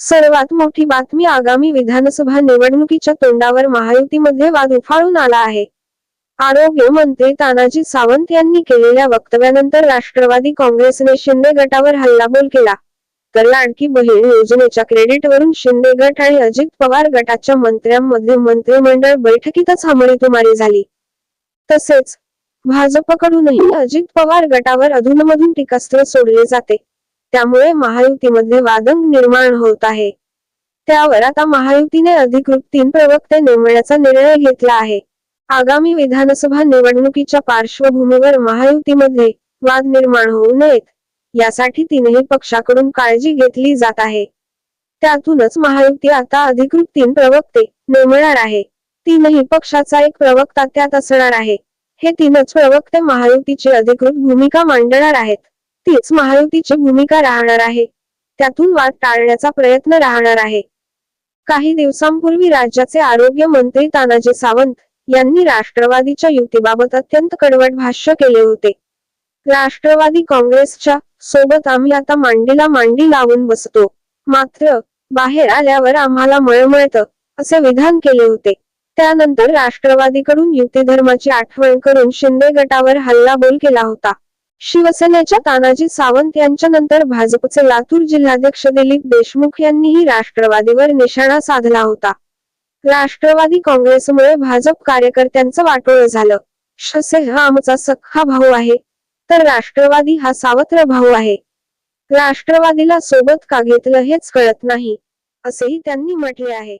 सर्वात मोठी बातमी आगामी विधानसभा निवडणुकीच्या तोंडावर महायुतीमध्ये वाद उफाळून आला आहे. आरोग्य मंत्री तानाजी सावंत यांनी केलेल्या वक्तव्यानंतर राष्ट्रवादी काँग्रेसने शिंदे गटावर हल्लाबोल केला. तर लाडकी बहीण योजनेच्या क्रेडिटवरून शिंदे गट आणि अजित पवार गटाच्या मंत्र्यांमध्ये मंत्रिमंडळ बैठकीतच हमळीतुमारी झाली. तसेच भाजपकडूनही अजित पवार गटावर अधूनमधून टीकास्त्र सोडले जाते. त्यामुळे महायुतीमध्ये वादंग निर्माण होत आहे. त्यावर आता महायुतीने अधिकृत तीन प्रवक्ते नेमण्याचा निर्णय घेतला आहे. आगामी विधानसभा निवडणुकीच्या पार्श्वभूमीवर महायुतीमध्ये वाद निर्माण होऊ नयेत यासाठी तीनही पक्षाकडून काळजी घेतली जात आहे. त्यातूनच महायुती आता अधिकृत तीन प्रवक्ते नेमणार आहे. तीनही पक्षाचा एक प्रवक्ता त्यात असणार आहे. हे तीनच प्रवक्ते महायुतीची अधिकृत भूमिका मांडणार आहेत. तीच महायुतीची भूमिका राहणार आहे. त्यातून वाद टाळण्याचा प्रयत्न राहणार आहे. काही दिवसांपूर्वी राज्याचे आरोग्य मंत्री तानाजी सावंत यांनी राष्ट्रवादीच्या युतीबाबत अत्यंत कडवट भाष्य केले होते. राष्ट्रवादी काँग्रेसच्या सोबत आम्ही आता मांडीला मांडी लावून बसतो. मात्र बाहेर आल्यावर आम्हाला मळमळत असे विधान केले होते. त्यानंतर राष्ट्रवादीकडून युती धर्माची आठवण करून शिंदे गटावर हल्लाबोल केला होता. शिवसेनेच्या तानाजी सावंत यांच्या नंतर भाजपचे लातूर जिल्हाध्यक्ष दिलीप देशमुख यांनीही राष्ट्रवादीवर निशाणा साधला होता. राष्ट्रवादी काँग्रेसमुळे भाजप कार्यकर्त्यांचं वाटोळ झालं. शसे हा आमचा सख्खा भाऊ आहे. तर राष्ट्रवादी हा सावत्र भाऊ आहे. राष्ट्रवादीला सोबत का घेतलं हेच कळत नाही असेही त्यांनी म्हटले आहे.